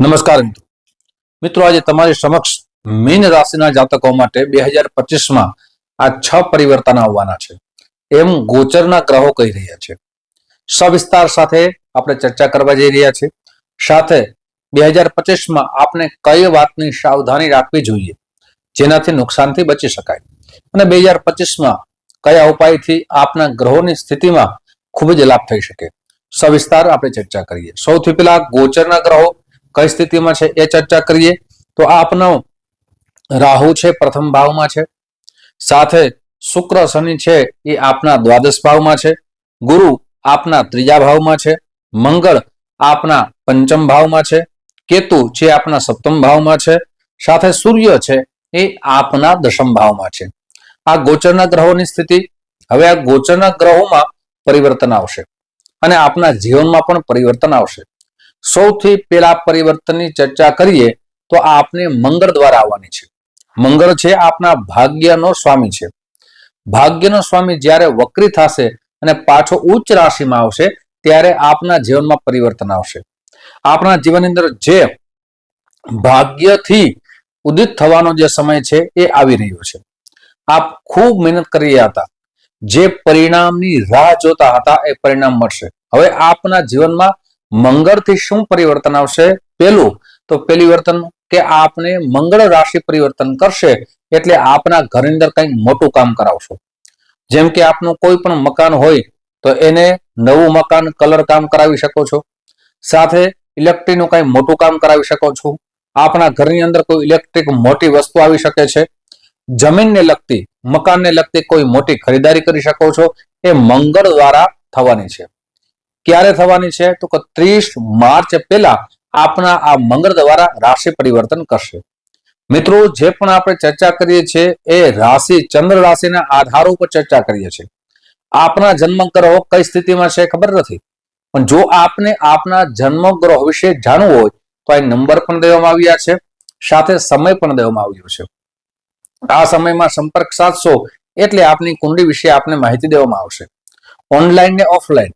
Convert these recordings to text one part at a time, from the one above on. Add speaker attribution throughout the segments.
Speaker 1: નમસ્કાર. મિત્રો, આજે તમારી સમક્ષ મીન રાશિના જાતકો માટે બે હજાર પચીસમાં આ છ પરિવર્તન આવવાના છે. એમ ગોચરના ગ્રહો કહી રહ્યા છે. સવિસ્તાર સાથે આપણે ચર્ચા કરવા જઈ રહ્યા છે. સાથે બે હજાર પચીસમાં આપણે કઈ વાતની સાવધાની રાખવી જોઈએ, જેનાથી નુકસાનથી બચી શકાય? અને બે હજાર પચીસમાં કયા ઉપાયથી આપના ગ્રહોની સ્થિતિમાં ખૂબ જ લાભ થઈ શકે? સવિસ્તાર આપણે ચર્ચા કરીએ. સૌથી પહેલા ગોચરના ગ્રહો કઈ સ્થિતિમાં છે એ ચર્ચા કરીએ. તો આપનો રાહુ છે, પ્રથમ ભાવમાં છે. સાથે શુક્ર શનિ છે, એ આપના દ્વાદશ ભાવમાં છે. ગુરુ આપના ત્રીજા ભાવમાં છે. મંગળ આપના પંચમ ભાવમાં છે. કેતુ જે આપના સપ્તમ ભાવમાં છે. સાથે સૂર્ય છે, એ આપના દશમ ભાવમાં છે. આ ગોચરના ગ્રહોની સ્થિતિ, હવે આ ગોચરના ગ્રહોમાં પરિવર્તન આવશે. અને આપના જીવનમાં પણ પરિવર્તન આવશે. સૌથી પેલા પરિવર્તનની ચર્ચા કરીએ તો આપને મંગળ દ્વારા આવવાની છે. મંગળ છે આપના ભાગ્યનો સ્વામી છે. ભાગ્યનો સ્વામી જ્યારે વક્રી થશે અને પાછો ઉચ્ચ રાશિમાં આવશે, ત્યારે આપના જીવનમાં પરિવર્તન આવશે. આપણા જીવનની અંદર જે ભાગ્યથી ઉદિત થવાનો જે સમય છે એ આવી રહ્યો છે. આપ ખૂબ મહેનત કરી રહ્યા હતા. જે પરિણામની રાહ જોતા હતા એ પરિણામ મળશે. હવે આપના જીવનમાં મંગળથી શું પરિવર્તન આવશે? પેલું તો પેલી વર્તન કે આપને મંગળ રાશિ પરિવર્તન કરશે એટલે આપના ઘરની અંદર કંઈક મોટું કામ કરાવશો. જેમ કે આપનું કોઈ પણ મકાન હોય, તો એને નવું મકાન, કલર કામ કરાવી શકો છો. સાથે ઇલેક્ટ્રિકનું કંઈ મોટું કામ કરાવી શકો છો. આપના ઘરની અંદર કોઈ ઇલેક્ટ્રિક મોટી વસ્તુ આવી શકે છે. જમીનને લગતી, મકાનને લગતી કોઈ મોટી ખરીદારી કરી શકો છો. એ મંગળ દ્વારા થવાની છે. ક્યારે થવાની છે? તો કે ત્રીસ માર્ચ પહેલા આપના આ મંગળ દ્વારા રાશિ પરિવર્તન કરશે. મિત્રો, જે પણ આપણે ચર્ચા કરીએ છીએ, એ રાશિ, ચંદ્ર રાશિના આધાર ઉપર ચર્ચા કરીએ છીએ. આપના જન્મ ગ્રહો કઈ સ્થિતિમાં છે ખબર નથી. પણ જો આપને આપના જન્મ ગ્રહ વિશે જાણવું હોય, તો આ નંબર પણ દેવામાં આવ્યા છે, સાથે સમય પણ દેવામાં આવ્યો છે. આ સમયમાં સંપર્ક સાધશો, એટલે આપની કુંડી વિશે આપને માહિતી દેવામાં આવશે. ઓનલાઈન ને ઓફલાઈન.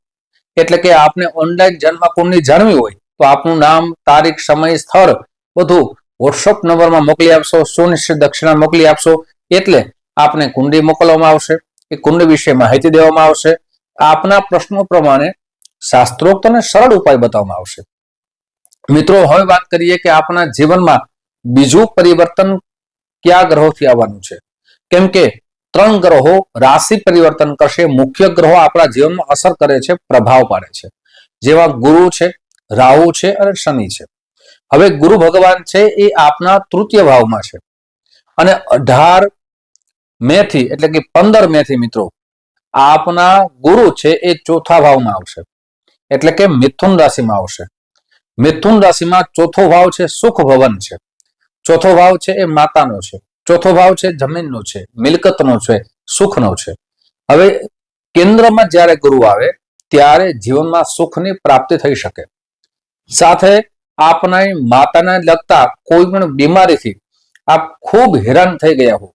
Speaker 1: એટલે કે આપને ઓનલાઈન જન્મ કુંડળી જાણવી હોય, તો આપનું નામ, તારીખ, સમય, સ્થળ બધું વોટ્સઅપ નંબરમાં મોકલી આપશો, સુનિશ્ચિત દક્ષિણા મોકલી આપશો. એટલે આપને કુંડી મોકલવામાં આવશે, એ કુંડ વિશે માહિતી દેવામાં આવશે. આપના પ્રશ્નો પ્રમાણે શાસ્ત્રોક્ત અને સરળ ઉપાય બતાવવામાં આવશે. મિત્રો, હવે વાત કરીએ કે આપના જીવનમાં બીજું પરિવર્તન કયા ગ્રહોથી આવવાનું છે? કેમ કે ત્રણ ગ્રહો રાશિ પરિવર્તન કરશે. મુખ્ય ગ્રહો આપણા જીવનમાં અસર કરે છે, પ્રભાવ પાડે છે. જેવા ગુરુ છે, રાહુ છે અને શનિ છે. હવે ગુરુ ભગવાન છે એ આપના તૃતીય ભાવમાં છે. અને અઢાર મે થી એટલે કે પંદર મે થી મિત્રો આપના ગુરુ છે એ ચોથા ભાવમાં આવશે. એટલે કે મિથુન રાશિમાં આવશે. મિથુન રાશિમાં ચોથો ભાવ છે સુખ ભવન છે. ચોથો ભાવ છે એ માતાનો છે. ચોથો ભાવ છે, જમીનનો છે, મિલકતનો છે, સુખનો છે. હવે કેન્દ્રમાં જ્યારે ગુરુ આવે, ત્યારે જીવનમાં સુખની પ્રાપ્તિ થઈ શકે. સાથે આપના માતાને લગતા કોઈ પણ બીમારીથી આપ ખૂબ હેરાન થઈ ગયા હો.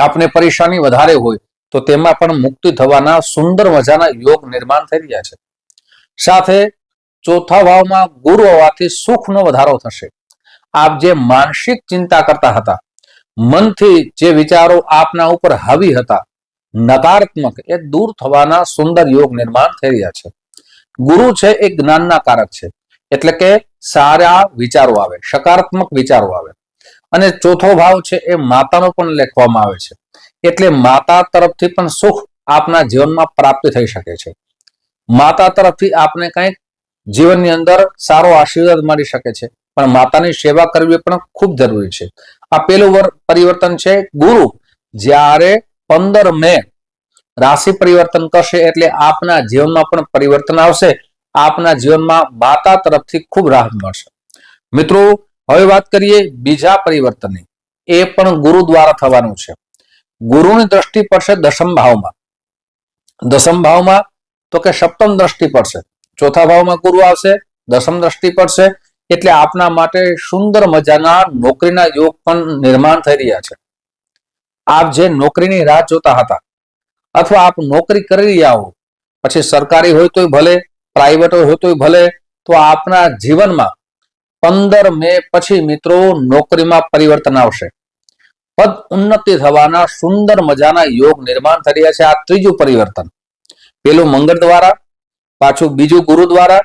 Speaker 1: આપને પરેશાની વધારે હોય, તો તેમાં પણ મુક્તિ થવાના સુંદર મજાના યોગ નિર્માણ થઈ રહ્યા છે. સાથે ચોથા ભાવમાં ગુરુ હોવાથી સુખનો વધારો થશે. આપ જે માનસિક ચિંતા કરતા હતા મનથી જે વિચારો આપના ઉપર હાવી હતા, નકારાત્મક એ દૂર થવાના સુંદર યોગ નિર્માણ થઈ રહ્યા છે. ગુરુ છે એ જ્ઞાનના કારક છે, એટલે કે સારા વિચારો આવે, સકારાત્મક વિચારો આવે. અને ચોથો ભાવ છે એ માતાનો પણ લેખવામાં આવે છે, એટલે માતા તરફથી પણ સુખ આપના જીવનમાં પ્રાપ્ત થઈ શકે છે. માતા તરફથી આપને કંઈક જીવનની અંદર સારો આશીર્વાદ મળી શકે છે. પણ માતાની સેવા કરવી પણ ખૂબ જરૂરી છે. આ પેલું વર- પરિવર્તન છે ગુરુ. જ્યારે પંદર મે રાશિ પરિવર્તન કરશે એટલે આપના જીવનમાં પણ પરિવર્તન આવશે. આપના જીવનમાં માતા તરફથી ખૂબ રાહત મળશે. મિત્રો, હવે વાત કરીએ બીજા પરિવર્તનની. એ પણ ગુરુ દ્વારા થવાનું છે. ગુરુની દ્રષ્ટિ પડશે દશમ ભાવમાં. દશમ ભાવમાં તો કે સપ્તમ દ્રષ્ટિ પડશે. ચોથા ભાવમાં ગુરુ આવશે દશમ દ્રષ્ટિ પડશે એટલે આપના માટે સુંદર મજાના નોકરીના યોગ પણ નિર્માણ થઈ રહ્યા છે. આપ જે નોકરીની રાહ જોતા હતા, અથવા આપ નોકરી કરી રહ્યા હો, પછી સરકારી હોય તોય ભલે પ્રાઇવેટ હોય તોય ભલે, તો આપના જીવનમાં પંદર મે પછી મિત્રો નોકરીમાં પરિવર્તન આવશે. પદ ઉન્નતિ થવાના સુંદર મજાના યોગ નિર્માણ થઈ રહ્યા છે. આ ત્રીજું પરિવર્તન. પેલું મંગળ દ્વારા, પાછું બીજું ગુરુ દ્વારા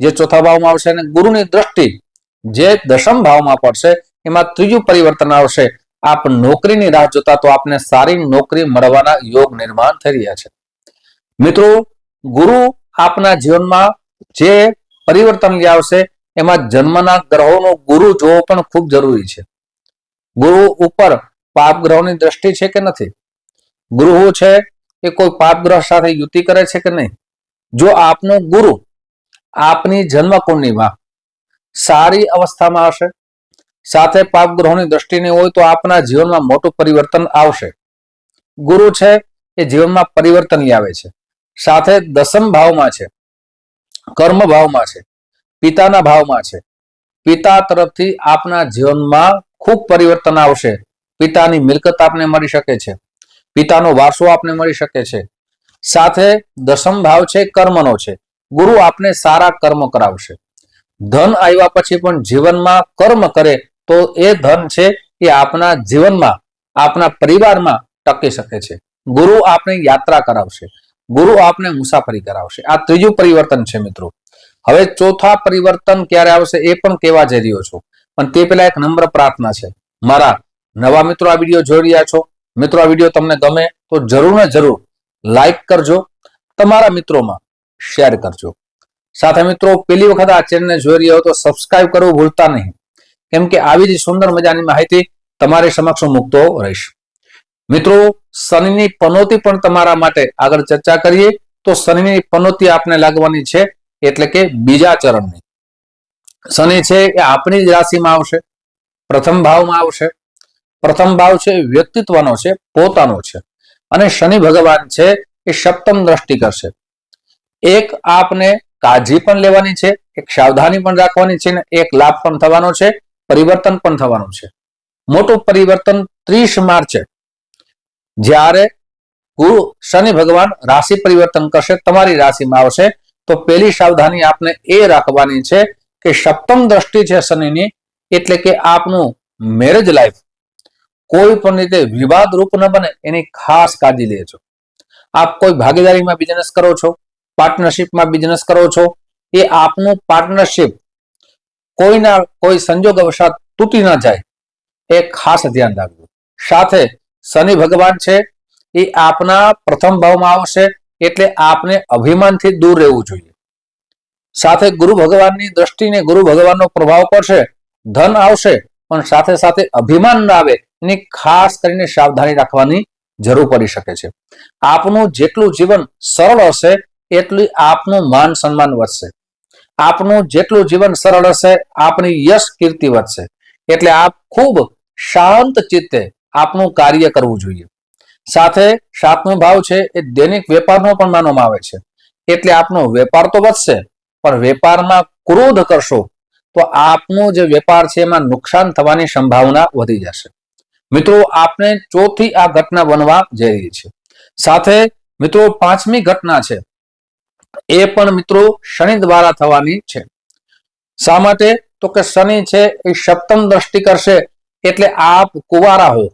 Speaker 1: જે ચોથા ભાવમાં આવશે અને ગુરુની દ્રષ્ટિ જે દશમ ભાવમાં પડશે, એમાં ત્રીજું પરિવર્તન આવશે. આપ નોકરીની રાહ જોતા તો આપને સારી નોકરી મળવાના યોગ નિર્માણ થઈ રહ્યા છે. મિત્રો, ગુરુ આપના જીવનમાં જે પરિવર્તન લઈ આવશે એમાં જન્મના ગ્રહોનો ગુરુ જોવો પણ ખૂબ જરૂરી છે. ગુરુ ઉપર પાપ ગ્રહોની દ્રષ્ટિ છે કે નથી? ગુરુ છે એ કોઈ પાપ ગ્રહ સાથે યુતિ કરે છે કે નહીં? જો આપનો ગુરુ આપની જન્મ કુંડલીમાં સારી અવસ્થામાં હશે. સાથે પાપ ગ્રહોની દ્રષ્ટિ હોય તો આપના જીવનમાં મોટું પરિવર્તન આવશે. ગુરુ છે એ જીવનમાં પરિવર્તન આવે છે. સાથે દસમ ભાવમાં છે. કર્મ ભાવમાં છે. પિતાના ભાવમાં છે. પિતા તરફથી આપના જીવનમાં ખૂબ પરિવર્તન આવશે. પિતાની મિલકત આપને મળી શકે છે. પિતાનો વારસો આપને મળી શકે છે. સાથે દસમ ભાવ છે, કર્મનો છે. ગુરુ આપને સારા કર્મ કરાવશે. ધન આવ્યા પછી પણ જીવનમાં કર્મ કરે તો એ ધન છે એ આપના જીવનમાં, આપના પરિવારમાં ટકી શકે છે. ગુરુ આપને યાત્રા કરાવશે. ગુરુ આપને મુસાફરી કરાવશે. આ ત્રીજું પરિવર્તન છે મિત્રો. હવે ચોથા પરિવર્તન ક્યારે આવશે એ પણ કેવા જઈ રહ્યો છું. પણ તે પહેલા એક નમ્ર પ્રાર્થના છે. મારા નવા મિત્રો આ વીડિયો જોઈ રહ્યા છો, મિત્રો આ વીડિયો તમને ગમે તો જરૂર ને જરૂર લાઈક કરજો. તમારા મિત્રોમાં શેર કરજો. સાથે મિત્રો પેલી વખત આ ચેનલને જોઈ રહ્યા હો તો સબસ્ક્રાઇબ કરવું ભૂલતા નહીં. કેમ કે આવી જ સુંદર મજાની માહિતી તમારી સમક્ષ મૂકતો રહીશ. મિત્રો, શનિની પનોતી પણ તમારા માટે આગળ ચર્ચા કરીએ તો શનિની પનોતી આપને લાગવાની છે એટલે કે બીજા ચરણની. શનિ છે એ આપણી જ રાશિમાં આવશે, પ્રથમ ભાવમાં આવશે. પ્રથમ ભાવ છે વ્યક્તિત્વનો છે, પોતાનો છે. અને શનિ ભગવાન છે એ સપ્તમ દ્રષ્ટિ કરશે. એક આપને કાળજી પણ લેવાની છે, એક સાવધાની પણ રાખવાની છે ને એક લાભ પણ થવાનો છે, પરિવર્તન પણ થવાનું છે. મોટું પરિવર્તન ત્રીસ માર્ચે, જ્યારે ગુરુ શનિ ભગવાન રાશિ પરિવર્તન કરશે, તમારી રાશિમાં આવશે, તો પેલી સાવધાની આપને એ રાખવાની છે કે સપ્તમ દ્રષ્ટિ છે શનિની, એટલે કે આપનું મેરેજ લાઈફ કોઈ પણ રીતે વિવાદ રૂપ ન બને, એની ખાસ કાળજી લેજો. આપ કોઈ ભાગીદારીમાં બિઝનેસ કરો છો પાર્ટનરશિપમાં બિઝનેસ કરો છો, એ આપનું પાર્ટનરશિપ કોઈના, કોઈ સંજોગ અવસાદ તૂટી ના જાય. એ ખાસ ધ્યાન રાખજો. સાથે શનિ ભગવાન છે, એ આપના પ્રથમ ભાવમાં આવશે, એટલે આપને અભિમાનથી દૂર રહેવું જોઈએ. સાથે ગુરુ ભગવાનની દ્રષ્ટિને ગુરુ ભગવાનનો પ્રભાવ પડશે, ધન આવશે, પણ સાથે સાથે અભિમાન ના આવે, એની ખાસ કરીને સાવધાની રાખવાની જરૂર પડી શકે છે. આપનું જેટલું જીવન સરળ હશે એટલું આપનું માન સન્માન વધશે. આપનું જેટલું જીવન સરળ હશે, આપની યશ કીર્તિ વધશે. એટલે આપ ખૂબ શાંત ચિત્તે આપનું કાર્ય કરવું જોઈએ. સાથે સાતમો ભાવ છે એ દૈનિક વેપારનો પણ માનવામાં આવે છે. એટલે આપનો વેપાર તો વધશે, પણ વેપારમાં ક્રોધ કરશો, તો આપનો જે વેપાર છે એમાં નુકસાન થવાની સંભાવના વધી જશે. મિત્રો આપને ચોથી આ ઘટના બનવા જઈ રહી છે. સાથે મિત્રો, પાંચમી ઘટના છે. એ પણ મિત્રો શનિ દ્વારા થવાની છે. શા માટે? તો કે શનિ છે એ સપ્તમ દ્રષ્ટિ કરશે, એટલે આપ કુવારા હો.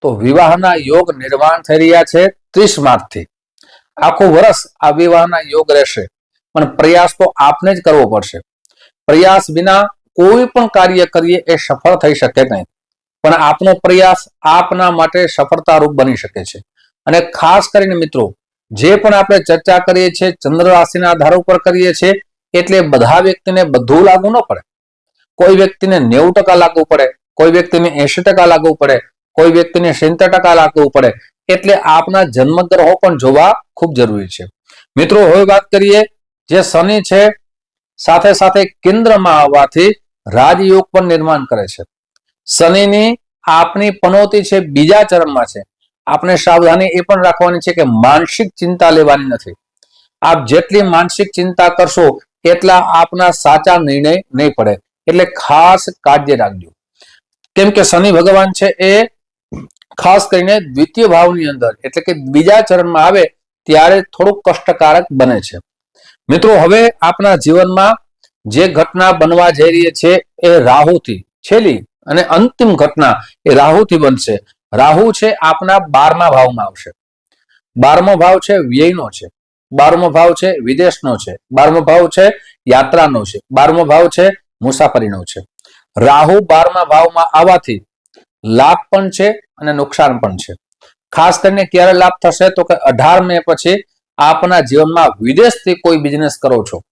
Speaker 1: તો વિવાહના યોગ નિર્માણ થઈ રહ્યા છે ત્રીસ માર્ચથી. આખું વર્ષ આ વિવાહના યોગ રહેશે. પણ પ્રયાસ તો આપને જ કરવો પડશે. પ્રયાસ વિના કોઈ પણ કાર્ય કરીએ એ સફળ થઈ શકે નહીં. પણ આપનો પ્રયાસ આપના માટે સફળતારૂપ બની શકે છે. અને ખાસ કરીને મિત્રો જે પણ આપણે ચર્ચા કરીએ છીએ, ચંદ્ર રાશિના આધાર ઉપર કરીએ છીએ, એટલે બધા વ્યક્તિને બધું લાગુ ન પડે. કોઈ વ્યક્તિને નેવું ટકા લાગવું પડે, કોઈ વ્યક્તિને એસી ટકા લાગવું પડે, કોઈ વ્યક્તિને સિત્તેર ટકા લાગવું પડે. એટલે આપના જન્મગ્રહો પણ જોવા ખૂબ જરૂરી છે. મિત્રો, હવે વાત કરીએ, જે શનિ છે, સાથે સાથે કેન્દ્રમાં આવવાથી રાજયોગ પણ નિર્માણ કરે છે. શનિની આપની પનોતી છે, બીજા ચરણમાં છે. આપણે સાવધાની એ પણ રાખવાની છે કે માનસિક ચિંતા લેવાની નથી. આપ જેટલી માનસિક ચિંતા કરશો, એટલા આપના સાચા નિર્ણય નહીં પડે. એટલે ખાસ કાળજી રાખજો. કેમ કે શનિ ભગવાન છે એ ખાસ કરીને દ્વિતીય ભાવની અંદર, એટલે કે બીજા ચરણમાં આવે, ત્યારે થોડુંક કષ્ટકારક બને છે. મિત્રો, હવે આપના જીવનમાં જે ઘટના બનવા જઈ રહી છે એ રાહુથી, છેલ્લી અને અંતિમ ઘટના એ રાહુથી બનશે. રાહુ છે આપના બારમા ભાવમાં આવશે. બારમો ભાવ છે વ્યયનો છે. બારમો ભાવ છે વિદેશનો છે. બારમો ભાવ છે યાત્રાનો છે. બારમો ભાવ છે મુસાફરીનો છે. રાહુ બારમા ભાવમાં આવવાથી લાભ પણ છે અને નુકસાન પણ છે. ખાસ કરીને ક્યારે લાભ થશે તો કે અઢાર મે પછી આપના જીવનમાં વિદેશથી કોઈ બિઝનેસ કરો છો.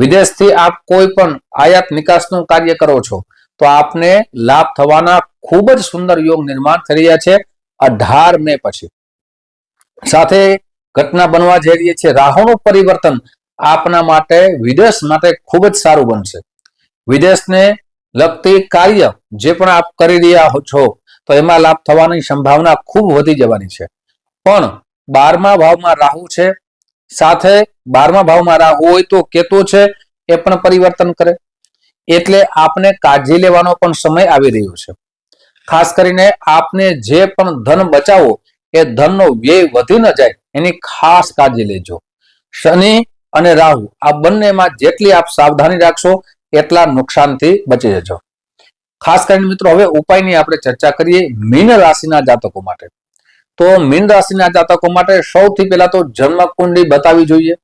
Speaker 1: વિદેશથી આપ કોઈ પણ આયાત નિકાસનું કાર્ય કરો છો. તો આપને લાભ થવાના ખૂબ જ સુંદર યોગ નિર્માણ થઈ રહ્યા છે અઢાર મે પછી. સાથે ઘટના બનવા જઈ રહી છે. રાહુનું પરિવર્તન આપના માટે વિદેશ માટે ખૂબ જ સારું બનશે. વિદેશને લગતી કાર્ય જે પણ આપ કરી રહ્યા છો, તો એમાં લાભ થવાની સંભાવના ખૂબ વધી જવાની છે. પણ બારમા ભાવમાં રાહુ છે. સાથે બારમા ભાવમાં રાહુ હોય તો કેતુ છે એ પણ પરિવર્તન કરે. એટલે આપને કાળજી લેવાનો પણ સમય આવી રહ્યો છે. ખાસ કરીને આપને જે પણ ધન બચાવો, એ ધનનો વ્યય વધી ન જાય, એની ખાસ કાળજી લેજો. શનિ અને રાહુ, આ બંનેમાં જેટલી આપ સાવધાની રાખશો, એટલા નુકસાનથી બચી જજો. ખાસ કરીને મિત્રો, હવે ઉપાયની આપણે ચર્ચા કરીએ મીન રાશિના જાતકો માટે. તો મીન રાશિના જાતકો માટે સૌથી પહેલા તો જન્મ કુંડળી બતાવવી જોઈએ.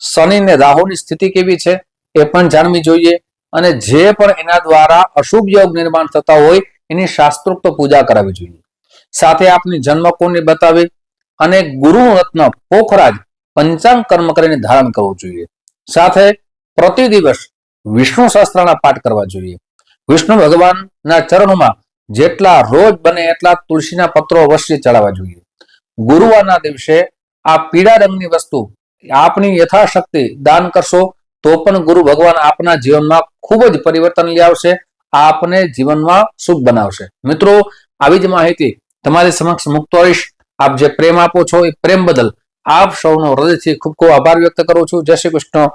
Speaker 1: શનિ ને રાહુની સ્થિતિ કેવી છે, એ પણ જાણવી જોઈએ. અને જે પણ એના દ્વારા અશુભ યોગ નિર્માણ થતા હોય, એની શાસ્ત્રોક્ત પૂજા કરાવવી જોઈએ. સાથે આપની જન્મ કુંડળી બતાવી અને ગુરુ રત્ન પોખરાજ પંચાંગ કર્મ કરીને ધારણ કરવું જોઈએ. સાથે પ્રતિ દિવસ વિષ્ણુ શાસ્ત્રના પાઠ કરવા જોઈએ. વિષ્ણુ ભગવાનના ચરણોમાં જેટલા રોજ બને એટલા તુલસીના પત્રો અવશ્ય ચડાવવા જોઈએ. ગુરુવારના દિવસે આ પીળા રંગની વસ્તુ આપની યથાશક્તિ દાન કરશો, તો પણ ગુરુ ભગવાન આપના જીવનમાં ખૂબ જ પરિવર્તન લઈ આવશે, આપને જીવનમાં સુખ બનાવશે. મિત્રો, આવી જ માહિતી તમારી સમક્ષ મુક્ત હોઈશ આપ જે પ્રેમ આપો છો એ પ્રેમ બદલ આપ સૌનો હૃદયથી ખૂબ ખૂબ આભાર વ્યક્ત કરું છું. જય શ્રી કૃષ્ણ.